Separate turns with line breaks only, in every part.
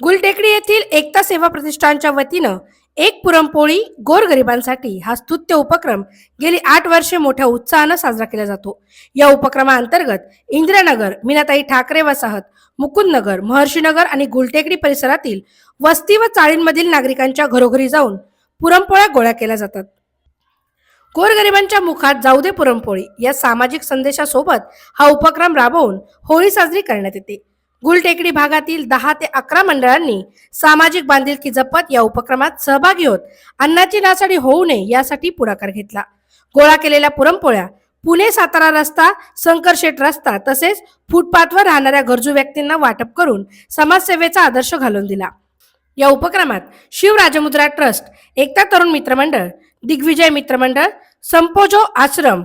गुलटेकडी येथील एकता सेवा प्रतिष्ठानच्या वतीनं एक पुरणपोळी गोरगरिबांसाठी हा स्तुत्य उपक्रम गेली आठ वर्षे मोठ्या उत्साहानं साजरा केला जातो. या उपक्रमाअंतर्गत इंदिरानगर मीनाताई ठाकरे वसाहत मुकुंदनगर महर्षीनगर आणि गुलटेकडी परिसरातील वस्ती व चाळींमधील नागरिकांच्या घरोघरी जाऊन पुरणपोळ्या गोळ्या केल्या जातात. गोरगरिबांच्या मुखात जाऊ दे पुरणपोळी या सामाजिक संदेशासोबत हा उपक्रम राबवून होळी साजरी करण्यात येते. गुलटेकडी भागातील दहा ते अकरा मंडळांनी सामाजिक बांधिलकी जपत या उपक्रमात सहभागी होत. अन्नाची नासाडी होऊ नये यासाठी पुढाकार घेतला. गोळा केलेल्या पुरणपोळ्या पुणे सातारा रस्ता संकरशेठ रस्ता तसेच फुटपाथवर राहणाऱ्या गरजू व्यक्तींना वाटप करून समाजसेवेचा आदर्श घालून दिला. या उपक्रमात शिवराजमुद्रा ट्रस्ट एकता तरुण मित्रमंडळ दिग्विजय मित्रमंडळ संपोजो आश्रम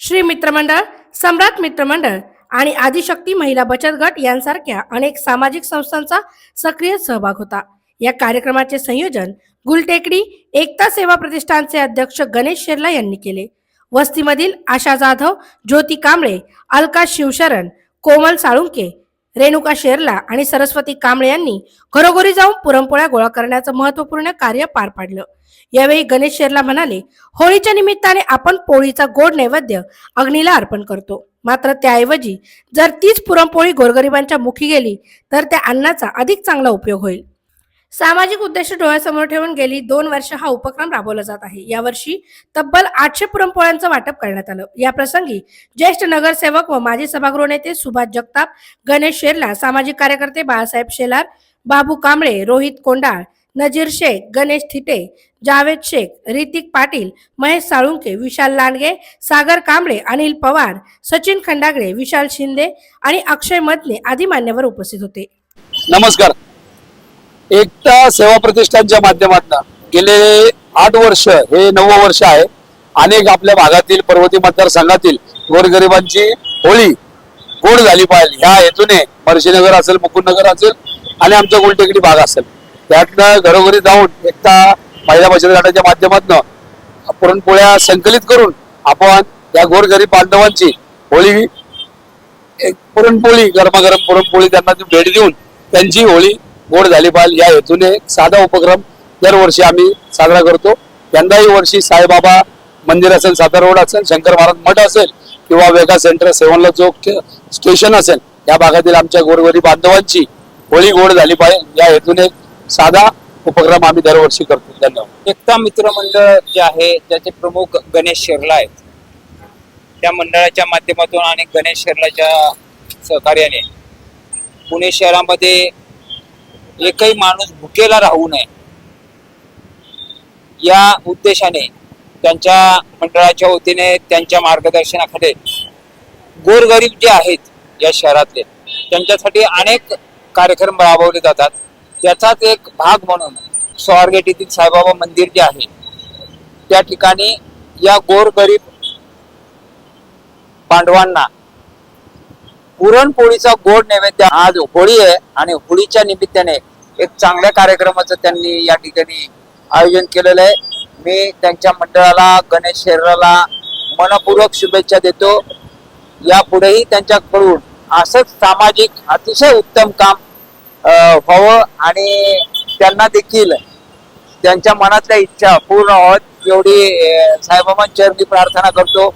श्री मित्रमंडळ सम्राट मित्रमंडळ आणि आदिशक्ती महिला बचत गट यांसारख्या अनेक सामाजिक संस्थांचा सक्रिय सहभाग होता. या कार्यक्रमाचे संयोजन गुलटेकडी एकता सेवा प्रतिष्ठानचे अध्यक्ष गणेश शेर्ला यांनी केले. वस्तीमधील आशा जाधव ज्योती कांबळे अलका शिवशरण कोमल साळुंके रेणुका शेर्ला आणि सरस्वती कांबळे यांनी घरोघरी जाऊन पुरणपोळ्या गोळा करण्याचं महत्त्वपूर्ण कार्य पार पाडलं. यावेळी गणेश शेर्ला म्हणाले होळीच्या निमित्ताने आपण पोळीचा गोड नैवेद्य अग्नीला अर्पण करतो. मात्र त्याऐवजी जर तीच पुरणपोळी गोरगरिबांच्या मुखी गेली तर त्या अन्नाचा अधिक चांगला उपयोग होईल. सामाजिक उद्देश डोळ्यासमोर ठेवून गेली दोन वर्ष हा उपक्रम राबवला जात आहे. यावर्षी तब्बल आठशे पुरणपोळ्यांचं वाटप करण्यात आलं. या प्रसंगी ज्येष्ठ नगरसेवक व माजी सभागृह नेते सुभाष जगताप गणेश शेरला सामाजिक कार्यकर्ते बाळासाहेब शेलार बाबू कांबळे रोहित कोंडाळ नजीर शेख गणेश थिटे जावेद शेख ऋतिक पाटील महेश साळुंके विशाल लांडगे सागर कांबळे अनिल पवार सचिन खंडागळे विशाल शिंदे आणि अक्षय मदने आदी मान्यवर उपस्थित होते.
नमस्कार. एकता सेवा प्रतिष्ठानच्या माध्यमातून गेले आठ वर्ष हे नववं वर्ष आहे. अनेक आपल्या भागातील पर्वती मतदारसंघातील गोरगरिबांची होळी गोड झाली पाहिजे ह्या हेतूने परशीनगर असेल मुकुंदनगर असेल आणि आमचा गुलटेकडी भाग असेल. त्यातनं घरोघरी जाऊन एकता महिला बचत गटाच्या माध्यमातून पुरणपोळ्या संकलित करून आपण या गोरगरीब बांधवांची होळी एक पुरणपोळी गरमागरम पुरणपोळी त्यांना ती भेट देऊन त्यांची होळी गोड झाली पाहिजे. या हेतूने एक साधा उपक्रम दरवर्षी आम्ही साजरा करतो. यंदाही वर्षी साईबाबा मंदिर असेल सातार रोड असेल शंकर महाराज मठ असेल किंवा वेगा सेंटर सेवनला चौक स्टेशन असेल या भागातील आमच्या गोरगरीब बांधवांची होळी गोड झाली पाहिजे. या हेतूने साधा उपक्रम आम्ही दरवर्षी करतो. धन्यवाद.
एकता मित्र मंडळ जे आहे त्याचे प्रमुख गणेश शेर्ला आहेत. त्या मंडळाच्या माध्यमातून आणि गणेश शिरलाच्या सहकार्याने पुणे शहरामध्ये एकही माणूस भुकेला राहू नये या उद्देशाने त्यांच्या मंडळाच्या वतीने त्यांच्या मार्गदर्शनाखाली गोरगरीब जे आहेत या शहरातले त्यांच्यासाठी अनेक कार्यक्रम राबवले जातात. त्याचाच एक भाग म्हणून स्वारगेट येथील साईबाबा मंदिर जे आहे त्या ठिकाणी या गोरगरीब पांडवांना पुरणपोळीचा गोड नैवेद्य आज होळी आहे आणि होळीच्या निमित्ताने एक चांगल्या कार्यक्रमाचं त्यांनी या ठिकाणी आयोजन केलेलं आहे. मी त्यांच्या मंडळाला गणेश शरीराला मनपूर्वक शुभेच्छा देतो. यापुढेही त्यांच्याकडून असंच सामाजिक अतिशय उत्तम काम व्हावं आणि त्यांना देखील त्यांच्या मनातल्या इच्छा पूर्ण व्हावत एवढी अं, साईबाबांच्या मी प्रार्थना करतो.